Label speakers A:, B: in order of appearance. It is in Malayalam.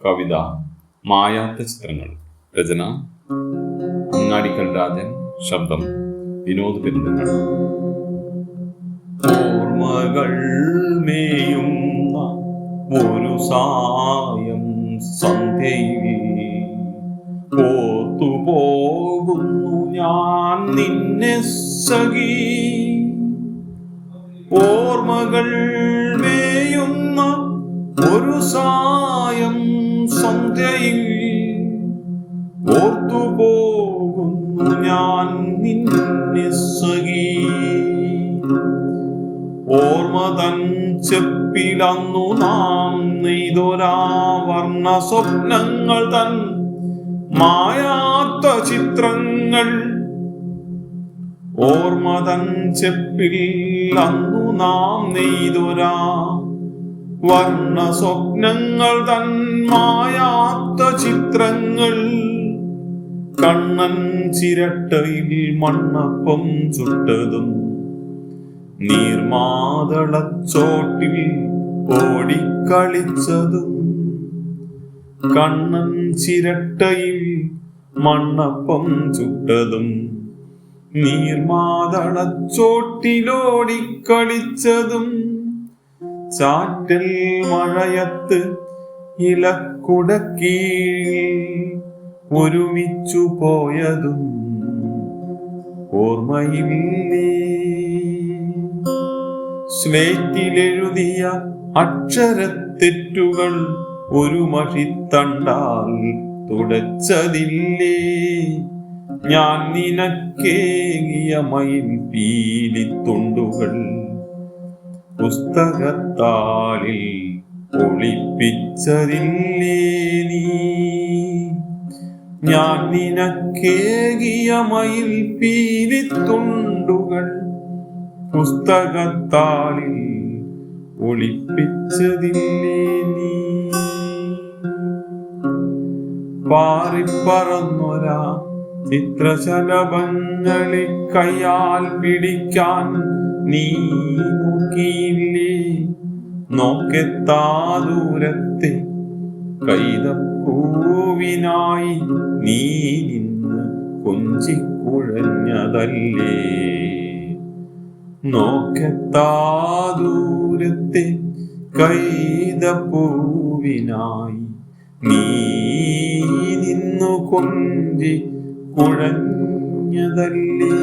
A: കവിത മായാത്ത ചിത്രങ്ങൾ രചന അങ്ങാടിക്കൽ രാജൻ ശബ്ദം വിനോദ് പെരുന്തങ്ങൾ ഓർമ്മകൾ മേയുന്ന ഒരു സായം സന്ധ്യയിൽ ഓർത്തുപോകുന്നു ഞാൻ നിന്നെ സഖി. ഓർമ്മകൾ മേയുന്ന ഒരു സായം സന്ധ്യയിൽ ഓർത്തുപോകുന്നു ഞാൻ നിന്നെ സഖി ഓർമ്മ തൻ ചെപ്പിലന്നു നാം നെയ്തൊരാ വർണ സ്വപ്നങ്ങൾ തൻ മായാത്ത ചിത്രങ്ങൾ. ഓർമ്മ തൻ ചെപ്പിൽ അന്നു നാം നെയ്തൊരാ വർണ സ്വപ്നങ്ങൾ തന്മായാത്ത ചിത്രങ്ങൾ. കണ്ണൻ ചിരട്ടയിൽ മണ്ണപ്പം ചുട്ടതും നീർമാതളച്ചോട്ടിൽ ഓടിക്കളിച്ചതും കണ്ണൻ ചിരട്ടയിൽ മണ്ണപ്പം ചുട്ടതും നീർമാതളച്ചോട്ടിലോടിക്കളിച്ചതും ചാറ്റൽ മഴയത്ത് ഇലക്കുടക്കീഴിൽ ഒരുമിച്ചു പോയതും ഓർമ്മയില്ലേ? സ്ലേറ്റിലെഴുതിയ അക്ഷരത്തെറ്റുകൾ ഒരു മഷിത്തണ്ടാൽ തുടച്ചതില്ലേ? ഞാൻ നിനക്കേകിയ മയിൽ പീലിത്തുണ്ടുകൾ പുസ്തകത്താളിൽ ഒളിപ്പിച്ചതില്ലേ നീ? ഞാൻ നിനക്കേകിയ മയിൽ പീലിത്തുണ്ടുകൾ പുസ്തകത്താളിൽ ഒളിപ്പിച്ചതില്ലേ നീ? പാറിപ്പറന്നൊരാ ചിത്രശലഭങ്ങളെ കയ്യാൽ പിടിക്കാൻ നീ നോക്കിയില്ലേ നോക്കെത്താ ദൂരത്തെ കൈതപ്പൂവിനായി നീ നിന്ന് കൊഞ്ചിക്കുഴഞ്ഞതല്ലേ? നോക്കെത്താദൂരത്തെ കൈതപ്പൂവിനായി നീ നിന്നു കൊഞ്ചി കുഴഞ്ഞതല്ലേ